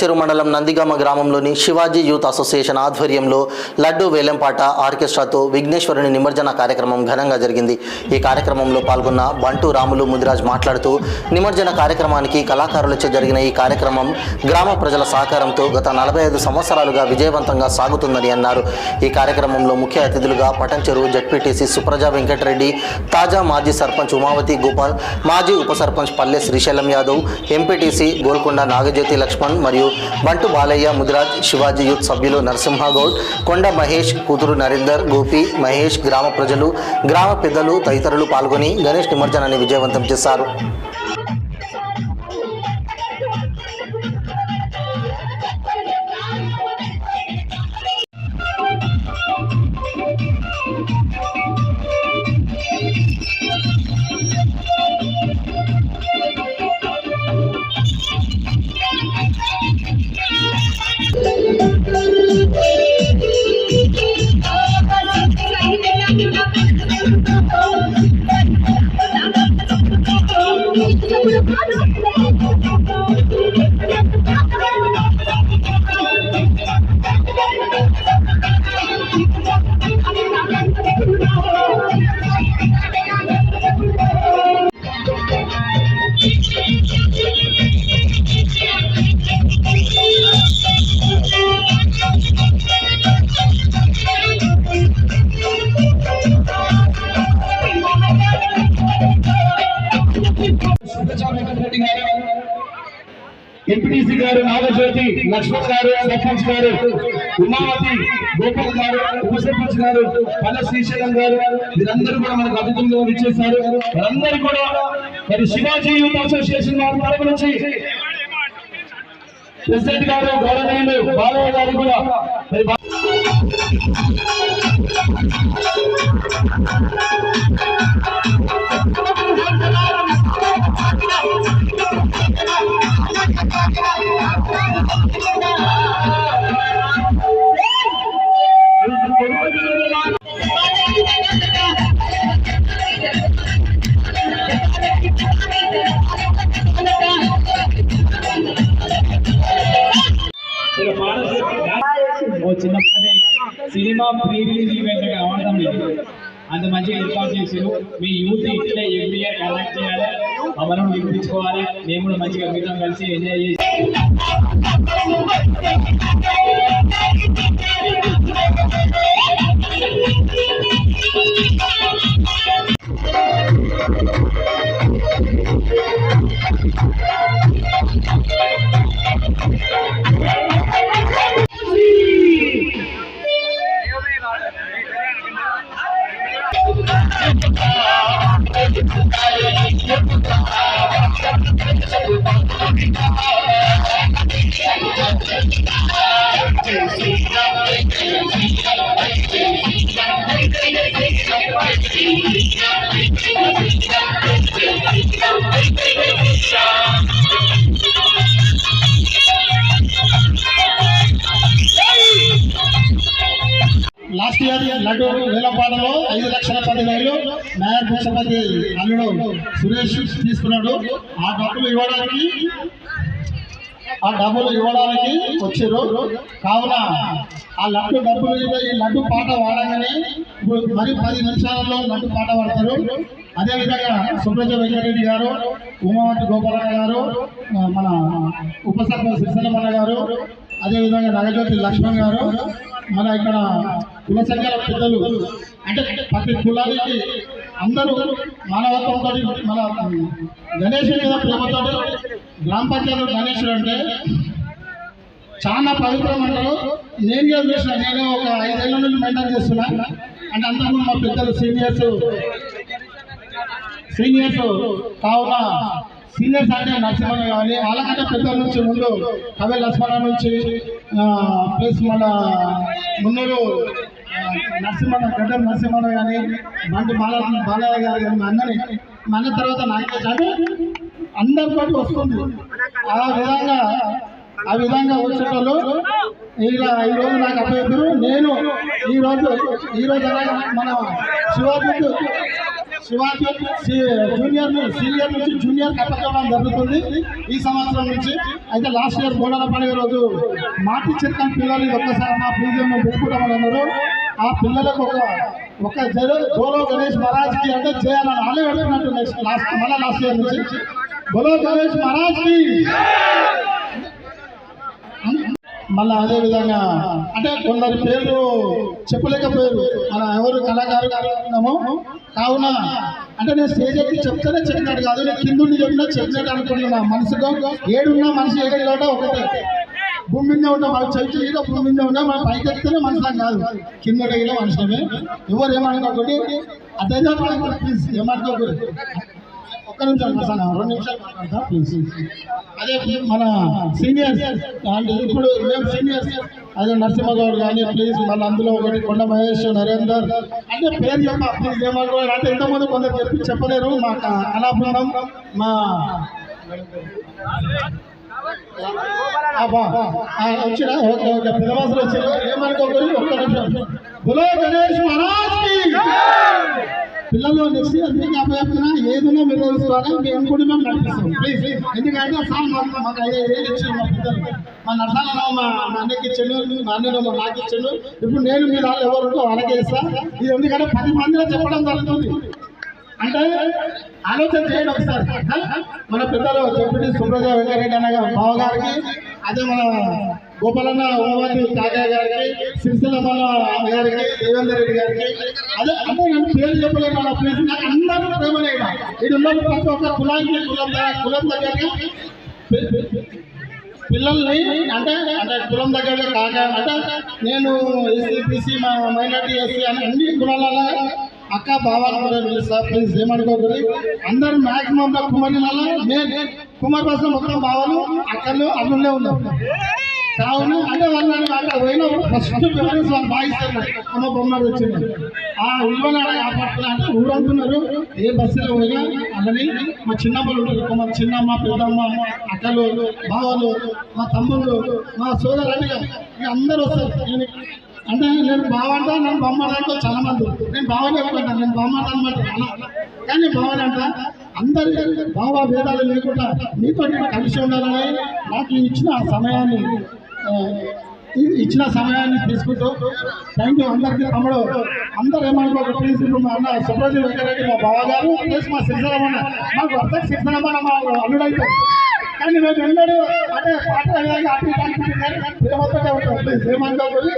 పటంచెరు మండలం నందిగామ గ్రామంలోని Shivaji youth association ఆధ్వర్యంలో లడ్డు వేలంపాట ఆర్కెస్ట్రాతో విఘ్నేశ్వరుని నిమజ్జన కార్యక్రమం ఘనంగా జరిగింది. ఈ కార్యక్రమంలో పాల్గొన్న బంటు రాములు ముదిరాజ్ మాట్లాడుతూ నిమజ్జన కార్యక్రమానికి కళాకారులచే జరిగిన ఈ కార్యక్రమం గ్రామ ప్రజల సహకారంతో గత నలభై ఐదు సంవత్సరాలుగా విజయవంతంగా సాగుతుందని అన్నారు. ఈ కార్యక్రమంలో ముఖ్య అతిథులుగా పటంచెరు జడ్పీటీసీ సుప్రజ వెంకటరెడ్డి తాజా మాజీ సర్పంచ్ ఉమావతి గోపాల్ మాజీ ఉప సర్పంచ్ పల్లె శ్రీశైలం యాదవ్ ఎంపీటీసీ గోల్కొండ నాగజ్యోతి లక్ష్మణ్ మరియు బంటు బాలయ్య ముదిరాజ్ శివాజీ యూత్ సభ్యులు నరసింహగౌడ్ కొండ మహేష్ కూతురు నరేందర్ గోపి మహేష్ గ్రామ ప్రజలు గ్రామ పెద్దలు తదితరులు పాల్గొని గణేష్ నిమజ్జనాన్ని విజయవంతం చేశారు. ఎంపీటీసీ గారు నాగజ్యోతి లక్ష్మణ్ గారు సర్పంచ్ గారు ఉమావతి గోపాల్ గారు ఉప సర్పంచ్ గారు పల్లె శ్రీశైలం గారు వీరందరూ కూడా మనకు అతిథులుగా ఇచ్చేశారు వారందరూ కూడా మరి శివాజీ యూత్ అసోసియేషన్ వారి తరపు నుంచి ప్రెసిడెంట్ గారు గౌరవనీయులు బాలయ్య గారు కూడా రిలీజ్ ఈవెంట్ అవడం లేదు అంత మంచిగా ఏర్పాటు చేసారు మీ యూత్ ఇట్లే ఎవ్రీ ఇయర్ కండక్ట్ చేయాలి అమరం వినిపించుకోవాలి మేము కూడా మంచిగా మీతో కలిసి ఎంజాయ్ చేసి Thank you. Last year laddu వేలపాటలో ఐదు లక్షల పది వేలు నాయర్ భిక్షపతి అల్లుడు సురేష్ తీసుకున్నాడు. ఆ డబ్బులు ఇవ్వడానికి ఆ డబ్బులు ఇవ్వడానికి వచ్చారు. కావున ఆ లడ్డు డబ్బులు ఈ లడ్డు పాట వాడగానే ఇప్పుడు మరి పది నిమిషాలలో లడ్డు పాట పాడతారు అదేవిధంగా సుబ్రజ వెంకటరెడ్డి గారు ఉమావతి గోపాలన్న గారు మన ఉప సర్పంచ్ గారు అదేవిధంగా నగజ్యోతి లక్ష్మణ్ గారు మన ఇక్కడ కుల సంఘాల పెద్దలు అంటే ప్రతి కులానికి అందరూ మానవత్వంతో మన గణేశుడి మీద ప్రేమతో గ్రామ పంచాయతీ గణేశుడు అంటే చాలా పవిత్రం అంటారు. నేను ఏం చేసిన నేను ఒక ఐదేళ్ళ నుండి మెయింటైన్ చేస్తున్నా. అంటే అంతకుముందు మా పెద్దలు సీనియర్స్ సీనియర్స్ కావున సీనియర్స్ అంటే నరసింహన్ కానీ వాళ్ళకంటే పెద్దల నుంచి ముందు కవి లక్ష్మణ నుంచి ప్లస్ మన మున్నూరు నరసింహన్న గడ్డం నరసింహన్న కానీ మంటి బాల బాలయ్య గారు కానీ మా అన్నని మా తర్వాత నాగేష్ అంటే అందరితో వస్తుంది. ఆ విధంగా ఆ విధంగా వచ్చేటోళ్ళు ఇలా ఈ రోజు నాకు అభ్యర్థులు నేను ఈ రోజు ఈ రోజు అలాగే మన శివాజీ శివాజీ జూనియర్ సీనియర్ నుంచి జూనియర్ కట్టడం జరుగుతుంది. ఈ సంవత్సరం నుంచి అయితే లాస్ట్ ఇయర్ బోనాల పండుగ రోజు మాటి చిత్రం పిల్లలు ఒక్కసారి మా పూజ పెట్టుకుంటామని అన్నారు. ఆ పిల్లలకు ఒక ఒక బోలో గణేష్ మహారాజ్కి అంటే చేయాలని ఆలే పెడుతున్నట్టు నెక్స్ట్ లాస్ట్ మళ్ళీ లాస్ట్ ఇయర్ నుంచి. బోలో గణేష్ మహారాజ్కి! మళ్ళీ అదే విధంగా అంటే కొందరి పేర్లు చెప్పలేకపోయారు. మన ఎవరు కళాకారు అనుకున్నాము కావున అంటే నేను స్టేజ్ ఎక్కి చెప్తేనే చెప్పినట్టు కాదు. నేను కింద చెప్పినా చెప్పినట్టు అనుకుంటున్నా. మనసులో ఏడున్నా మనిషి ఏడు కూడా ఒకటే. భూమి మీద ఉంటాం మన చెట్టు ఈడ భూమి మీద ఉంటాం మన పైకి మనుషులం కాదు. కింద కూడా మనుషులమే. ఎవరు ఏమనుకోకూడదు అదే ప్లీజ్ ఏమనుకోకూడదు ఒక్క నిమిషం సార్ రెండు నిమిషాలు ప్లీజ్ అదే మన సీనియర్స్ అంటే ఇప్పుడు మేము సీనియర్స్ అదే నరసింహగౌడ్ కానీ ప్లీజ్ మళ్ళీ అందులో ఒకటి కొండ మహేష్ నరేందర్. అంటే పేరు చెప్ప ప్లీజ్ ఏమనుకోవాలి అంటే ఇంతకుముందు కొందరు చెప్పి చెప్పలేరు. మా క- మా వచ్చిన? Okay okay. పెద్దవాసులు వచ్చారు ఏమనుకోకూడదు ఒక్క నిమిషం. బులో గణేష్ మహారాజ్ పిల్లలు నెక్స్ట్ ఇయర్ మీకు ఏదైనా మీరు తెలుసుకోవాలి. మేము కూడా మేము నడిపిస్తాం. ప్లీజ్ ఎందుకంటే సార్ మాకు మాకు ఐదు ఇచ్చారు మా పిల్లలు. మా నర్సాలలో మా అన్నకి ఇచ్చాడు మా అన్నలో నాకు ఇచ్చాడు ఇప్పుడు నేను మీ వాళ్ళు ఎవరు ఉంటే వాళ్ళకే ఇస్తా. ఇది ఎందుకంటే పది మందిలో చెప్పడం జరుగుతుంది. అంటే ఆలోచన చేయండి ఒకసారి. మన పిల్లలు చెప్పి సుబ్రజ వెంకరెడ్డి అన్న బావగారికి అదే మన గోపాలన్న ఉమావతి తాగా గారికి సిరిసిల్లమ్మ గారికి దేవేందర్ రెడ్డి గారికి. అదే అంటే నేను పేరు చెప్పలేదు మన ప్లేస్ నాకు అందరూ ప్రేమలే ఇది ఉన్నది ప్రతి ఒక్క కులానికి కులం కులం దగ్గరగా పిల్లల్ని అంటే అంటే కులం దగ్గర కాక అంటే నేను ఎస్సీ బీసీ మా మైనార్టీ ఎస్సీ అని అన్ని కులాలలో అక్క బావాలు కూడా పిలుస్తా. ప్లీజ్ ఏమనుకోకూడదు. అందరు మ్యాక్సిమం కుమారిలలో నేను కుమార్ బస్సు మొత్తం బావలు అక్కలు అల్లుళ్ళే ఉన్నారు. కావున అంటే వాళ్ళు అక్కడ పోయినప్పుడు ఫస్ట్ ప్రిఫరెన్స్ వాళ్ళు భావిస్తారు అమ్మ బొమ్మలు వచ్చింది ఆ విలువను కాపాడుతున్నా అంటే ఊరంటున్నారు. ఏ బస్సులో పోయినా అలానే మా చిన్నమ్మలు ఉంటారు. మా చిన్నమ్మ పెద్దమ్మ అక్కలు బావలు మా తమ్ముళ్ళు మా సోదరు అందరూ వస్తారు. నేను అంటే నేను బావంటా నన్ను బొమ్మడానికి చాలా మంది. నేను బావని చెప్పుకుంటాను నేను బొమ్మ అనమాట. కానీ బావనంట అందరి భావ భేదాలు లేకుండా మీతో నేను కలిసి ఉండాలని నాకు ఇచ్చిన సమయాన్ని ఇచ్చిన సమయాన్ని తీసుకుంటూ థ్యాంక్ యూ అందరికీ తమ్ముడు. అందరూ ఏమనుకోక ప్లీజ్ ఇప్పుడు మా అన్న సుబ్రజీ వెంకరెడ్డి మా బావగారు ప్లస్ మా సిరిసలమన్న మాకు అర్థం సిరిసలమన్న మా అల్లుడైతే కానీ మేము ఎన్నడూ అంటే పాట విధంగా అటు ఇటు అనుకుంటున్నారు ప్రేమతోనే ఉంటాం. ప్లీజ్ ఏమనుకోకూడదు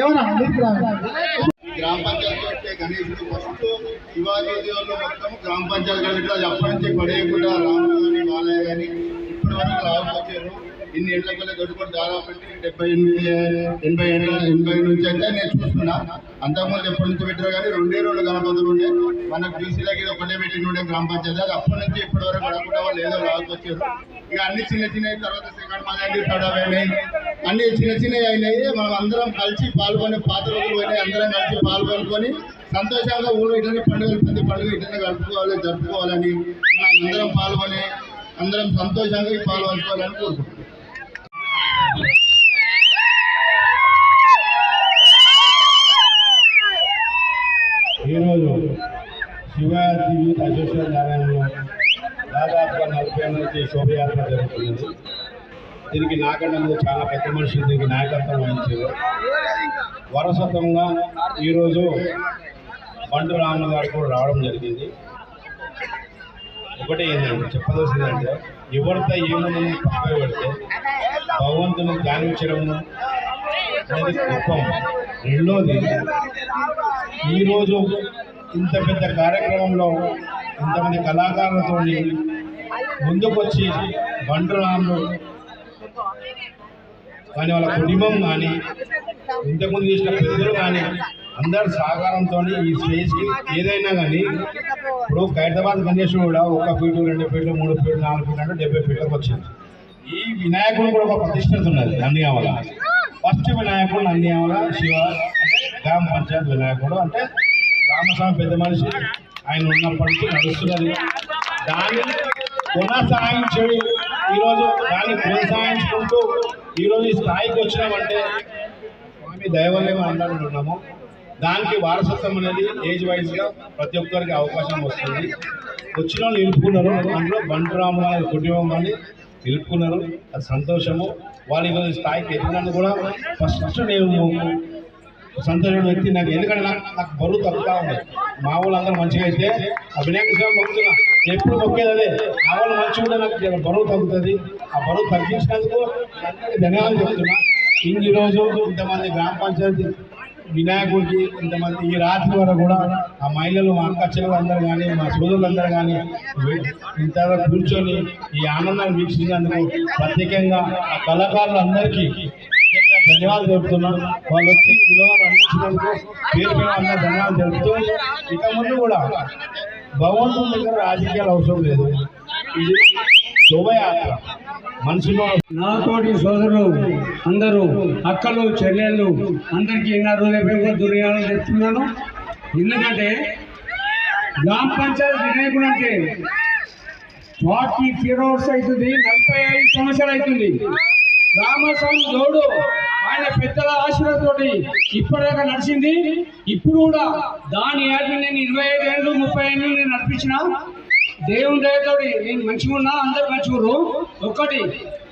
ఏమన్నా? మీకు గ్రామ పంచాయతీ వచ్చే గణేష్ ఫస్ట్ శివాజీ దేవుళ్ళు మొత్తం గ్రామ పంచాయతీ అప్పటి నుంచి పడేయకుండా రాము కానీ బాలయ్య కానీ ఇప్పటి వరకు లాభం ఇన్ని ఏళ్ళ కొలే దొడుకొని దాదాపు డెబ్బై ఎనిమిది ఎనభై ఏళ్ళ ఎనభై నుంచి అయితే నేను చూస్తున్నా. అంతకుముందు ఎప్పటి నుంచి పెట్టారు కానీ రెండే రెండు గణపతులు ఉండే. మనకు బీసీలకి ఇది ఒకటే పెట్టి ఉండే గ్రామ పంచాయతీ. అది అప్పటి నుంచి ఇప్పటి వరకు పడకుండా వాళ్ళు ఏదో లాభం వచ్చారు. ఇక అన్ని చిన్న చిన్నవి తర్వాత సెకండ్ మగాండి థర్డ్ అన్ని చిన్న చిన్నవి అయినాయి. మనం అందరం కలిసి పాల్గొని పాత రోజులు పోయినాయి. అందరం కలిసి పాల్గొనుకొని సంతోషంగా ఊళ్ళో ఇట్లనే పండుగలు ప్రతి పండుగ ఇట్లనే గడుపుకోవాలి జరుపుకోవాలని మనం అందరం పాల్గొని అందరం సంతోషంగా పాల్గొనుకోవాలని కోరుకుంటున్నాం. ఈరోజు శివాజీ యూత్ అసోసియేషన్ ఆలయంలో దాదాపుగా నలభై ఏళ్ళ శోభయాత్ర జరుగుతున్నది. దీనికి నాకన్నా ముందు చాలా పెద్ద మనుషులు దీనికి నాయకత్వం వహించారు. వారసత్వంగా ఈరోజు బండు రాములు గారు కూడా రావడం జరిగింది. ఒకటి ఏంటంటే చెప్పదలసిందంటే ఎవరితో ఏముందని పక్కన పెడితే భగవంతుని ధ్యానించడము అనేది గొప్పం రెండోది ఈరోజు ఇంత పెద్ద కార్యక్రమంలో ఇంతమంది కళాకారులతో ముందుకొచ్చి బండరాములు కానీ వాళ్ళ కుటుంబం కానీ ఇంతకుముందు చేసిన పెద్దలు కానీ అందరి సహకారంతో ఈ స్టేజ్కి ఏదైనా కానీ ఇప్పుడు ఖైరతాబాద్ గణేష్ కూడా ఒక ఫీటు రెండు ఫీట్లు మూడు ఫీట్లు నాలుగు ఫీట్లు అంటే డెబ్బై ఫీట్లకు వచ్చింది. ఈ వినాయకుడు కూడా ఒక ప్రతిష్టత ఉన్నది నందిగామల. ఫస్ట్ వినాయకుడు నందిగామల శివ అంటే గ్రామ పంచాయత్ వినాయకుడు అంటే రామస్వామి పెద్ద మనిషి. ఆయన ఉన్నప్పటి నుంచి నడుస్తున్నది. దాన్ని కొనసాగించి ఈరోజు దాన్ని ప్రోత్సహించుకుంటూ ఈరోజు ఈ స్థాయికి వచ్చినామంటే స్వామి దయవల్లే ఉన్నాము దానికి వారసత్వం అనేది ఏజ్ వైజ్గా ప్రతి ఒక్కరికి అవకాశం వస్తుంది. వచ్చిన వాళ్ళు నిలుపుకున్నారు. అందులో బంటురాము అనే కుటుంబం అని నిలుపుకున్నారు. అది సంతోషము. వాళ్ళు ఈరోజు స్థాయికి ఎదిగినందుకు కూడా ఫస్ట్ నేను సంతోషం వ్యక్తి నాకు. ఎందుకంటే నాకు నాకు బరువు తగ్గుతూ ఉంది. మా వాళ్ళు అందరూ మంచిగా అయితే అభినయం స్వామి మొక్కుతున్నా ఎప్పుడు మొక్కేది అదే మా వాళ్ళు మంచిగా ఉంటే నాకు బరువు తగ్గుతుంది. ఆ బరువు తగ్గించినందుకు ధన్యవాదాలు చెప్తున్నా. ఇంక రోజు ఇంతమంది గ్రామ పంచాయతీ వినాయకుడికి ఇంతమంది ఈ రాత్రి వరకు కూడా ఆ మహిళలు మా అక్క అందరూ కానీ మా సోదరులందరూ కానీ ఇంత కూర్చొని ఈ ఆనందాన్ని వీక్షించినందుకు ప్రత్యేకంగా ఆ కళాకారులందరికీ ధన్యవాదాలు తెలుపుతున్నాం వాళ్ళు వచ్చి విలువలు అందించినందుకు పేరు పేరు అందరూ ధన్యవాదాలు తెలుపుతూ ఇక ముందు కూడా భగవంతుని దగ్గర రాజకీయాలు అవసరం లేదు. ఇది శోభయాత్ర. మనుషులు నాతోటి సోదరులు అందరూ అక్కలు చెల్లెళ్ళు అందరికీ నా హృదయపూర్వక దుర్యాలు చెప్తున్నాను ఎందుకంటే గ్రామ పంచాయతీ వినాయకుడు అంటే ఫార్టీ ఫోర్ అవర్స్ అవుతుంది నలభై ఐదు సంవత్సరాలు అవుతుంది. రామస్వామి గౌడు ఆయన పెద్దల ఆశీర్వాదంతోటి ఇప్పటిదాకా నడిచింది. ఇప్పుడు కూడా దాని యాడ్ని నేను ఇరవై ఐదు ఏళ్ళు ముప్పై ఏళ్ళు నేను నడిపించిన. దేవుని దయతోటి నేను మంచిగా ఉన్నా అందరు మంచిగా ఒక్కటి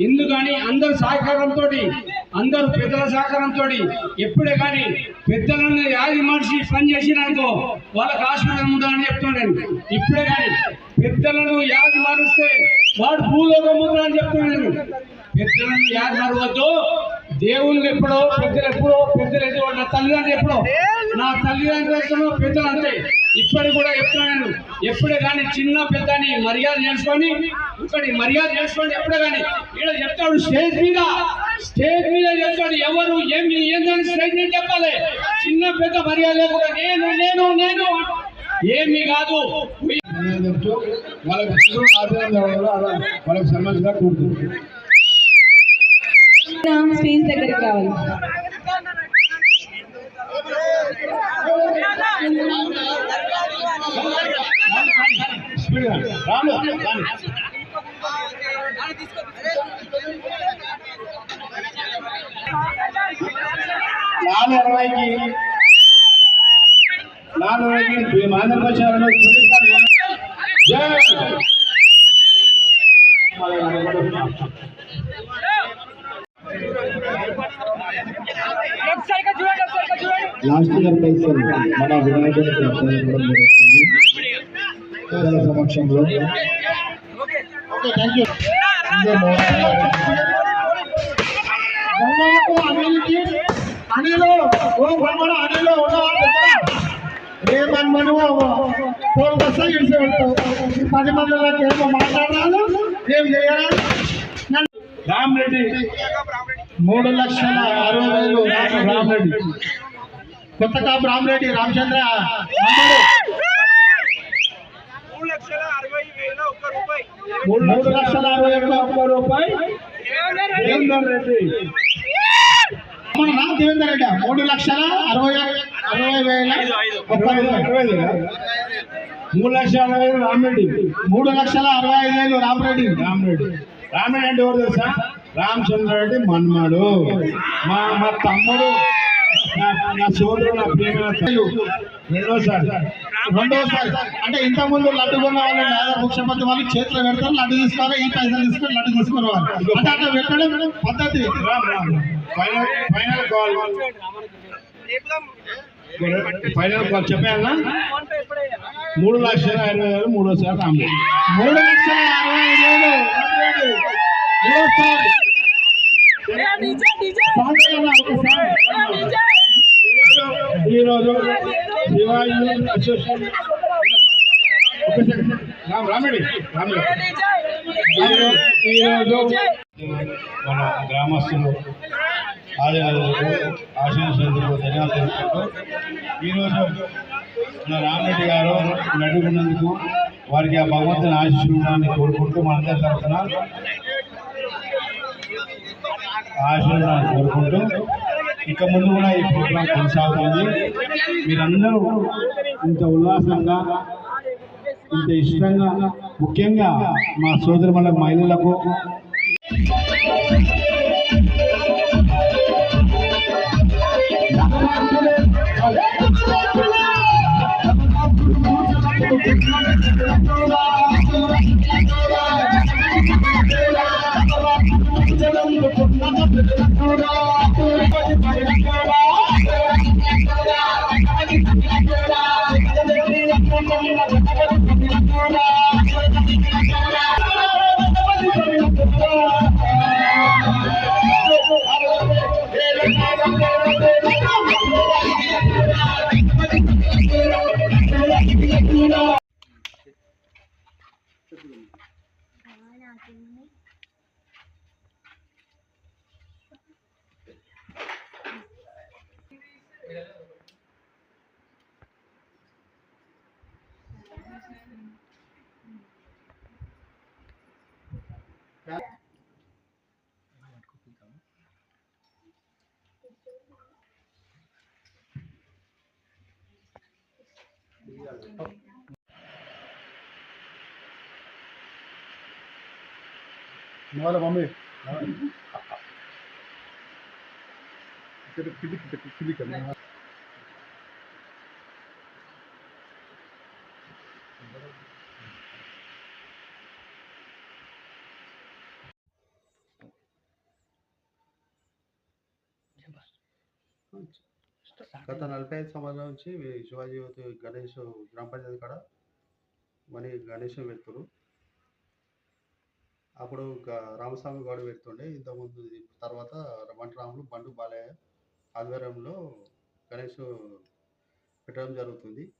ఎందుకని అందరు సహకారంతో అందరు పెద్దల సహకారంతో ఎప్పుడే కానీ పెద్దలను యాది మనిషి పని చేసినానుకో వాళ్ళకి ఆశీర్వాదం ఉందని చెప్తున్నాను ఇప్పుడే కానీ పెద్దలను యాది మారిస్తే వాడు భూలోకం ఉందని చెప్తున్నాను పెద్దలను యాది మరవద్దు. దేవుళ్ళు ఎప్పుడో పెద్దలు ఎప్పుడో పెద్దలు ఎప్పుడో నా తల్లిదండ్రులు ఎప్పుడో? నా తల్లిదండ్రులు పెద్దలు అంతే. ఇప్పటికి కూడా చెప్తున్నాను. ఎప్పుడే కానీ చిన్న పెద్దని మర్యాద చేసుకొని ఒకటి మర్యాద చేసుకోండి ఎప్పుడే కానీ ఇక్కడ చెప్తాడు స్టేజ్ మీద. స్టేజ్ మీద చెప్తాడు ఎవరు ఏమి ఏందని స్టేజ్ మీద చెప్పాలి. చిన్న పెద్ద మర్యాద లేకుండా నేను నేను నేను. ఏమి కాదు. చెప్తూ వాళ్ళకి వాళ్ళకి సంబంధించిన కూడుతుంది స్పేస్ దగ్గరికి రావాలి. స్పీడ్గా రాము నాలుగు ఇరవైకి నాలుగు ఇరవైకి జై! లాస్ట్ ఇయర్ పైసలు మన వినాయకుడికి జరుగుతుంది పెద్దల సమక్షంలో ఓకే ఓ గంగమ్మ అనిలు ఉన్నవాడు ఫోన్ ఇడిచి వెళ్తావు పది మందిలోకి ఏమో మాట్లాడాలి ఏం చేయాలి రామ్ రెడ్డి. మూడు లక్షల అరవై వేలు రామరెడ్డి కొత్త కాపు రామరెడ్డి రామచంద్ర. మూడు లక్షల అరవై వేల ఒక్క రూపాయి. దేవేందర్ రెడ్డి. మన నా దేవేందర్ రెడ్డి మూడు లక్షల అరవై అరవై వేల అరవై? మూడు లక్షల అరవై ఐదు రామరెడ్డి. మూడు లక్షల అరవై ఐదు వేలు రామరెడ్డి. రామరెడ్డి. రామరెడ్డి అంటే ఎవరు తెలుసా? రామచంద్రారెడ్డి మన్మడు. మా మా తమ్ముడు. నా నా సోదరుడు నా ప్రేమ రెండోసారి రెండోసారి అంటే ఇంత ముందు లడ్డు కొన్న వాళ్ళు లేదా ముఖ్యమంత్రి వాళ్ళు చేతిలో పెడతారు లడ్డు తీసుకోవాలి ఈ పైసలు తీసుకొని లడ్డు తీసుకునే వాళ్ళు అంటే అట్లా పెట్టడం పద్ధతి. Final final call final call చెప్పానా మూడు లక్షల ఇరవై వేలు. మూడోసారి రామరెడ్డి మూడు లక్షల అరవై ఐదు వేలు రామరెడ్డి. మూడోసారి సాంగ్ అన్న ఒకసారి. ఈరోజు శివాజీ అసోసియేషన్ రామరెడ్డి రామరెడ్డి ఈరోజు మన గ్రామస్తులు ఆదివాసులకు ఆశీర్వదించేందుకు ధన్యవాదాలు తెలుపుకుంటూ ఈరోజు మన రామరెడ్డి గారు నడుకున్నందుకు వారికి ఆ భగవంతుని ఆశీర్వాదాన్ని కోరుకుంటూ మనందరి తరఫున ఆశీర్వాదాన్ని కోరుకుంటూ ఇక ముందు కూడా ఈ ప్రోగ్రాం కొనసాగుతుంది. మీరందరూ ఇంత ఉల్లాసంగా ఇంత ఇష్టంగా ముఖ్యంగా మా సోదరు మహిళలకు Thank you. వాళ్ళ మమ్మీ గత నలభై ఐదు సంవత్సరాల నుంచి శివాజీ గణేష్ గ్రామ పంచాయతీ కాడ మనీ గణేష్ పెడుతురు అప్పుడు గ- రామస్వామి గౌడ పెడుతుండే. ఇంతకుముందు తర్వాత తర్వాత రాములు బండు బాలయ్య ఆధ్వర్యంలో గణేష్ పెట్టడం జరుగుతుంది.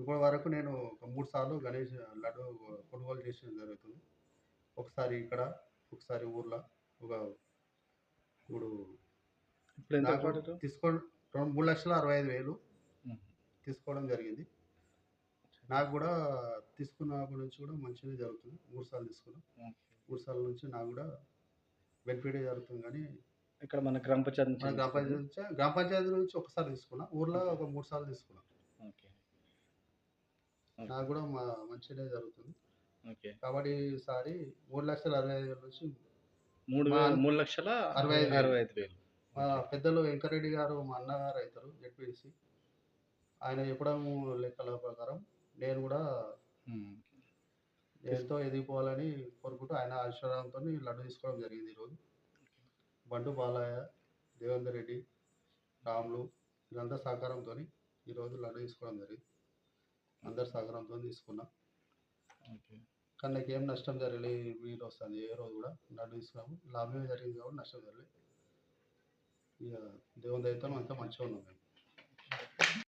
ఇప్పటి వరకు నేను ఒక మూడు సార్లు గణేష్ లడ్డు కొనుగోలు చేసడం జరుగుతుంది. ఒకసారి ఇక్కడ ఒకసారి ఊర్లో ఒక ఇప్పుడు నాకు తీసుకో రెండు మూడు లక్షల అరవై ఐదు వేలు తీసుకోవడం జరిగింది. నాకు కూడా తీసుకున్నప్పటి నుంచి కూడా మంచిగా జరుగుతుంది. మూడు సార్లు తీసుకున్నాం. మూడు సార్ల నుంచి నాకు కూడా బెనిఫిట్ జరుగుతుంది కానీ ఇక్కడ మన గ్రామ పంచాయతీ మన గ్రామ పంచాయతీ నుంచి గ్రామ పంచాయతీ నుంచి ఒకసారి తీసుకున్నా. ఊర్లో ఒక మూడు సార్లు తీసుకున్నా. ఓకే. నాకు కూడా మా మంచిగానే జరుగుతుంది. ఓకే. కాబట్టి ఈసారి మూడు లక్షల అరవై ఐదు వేల నుంచి మూడు మూడు లక్షల అరవై ఐదు. అరవై ఐదు వేలు. మా పెద్దలు వెంకరెడ్డి గారు మా అన్నగారు అవుతారు జెడ్పీసీ ఆయన చెప్పడం లెక్కల ప్రకారం నేను కూడా. ఎంతో ఎదిగిపోవాలని కోరుకుంటూ ఆయన ఆశీర్వాదంతో లడ్డు తీసుకోవడం జరిగింది ఈరోజు. బండు బాలయ్య దేవేందర్ రెడ్డి రాములు వీళ్ళంతా సహకారంతో ఈరోజు లడ్డు తీసుకోవడం జరిగింది. అందరి సహకారంతో తీసుకున్నాం. కానీ నాకు ఏం నష్టం జరగలేదు వీలు వస్తుంది. ఏ రోజు కూడా లడ్డు తీసుకున్నాము. లాభమే జరిగింది కాబట్టి నష్టం జరగలేదు. ఇక దేవుని దయతో అంతా మంచిగా ఉన్నాం మేము.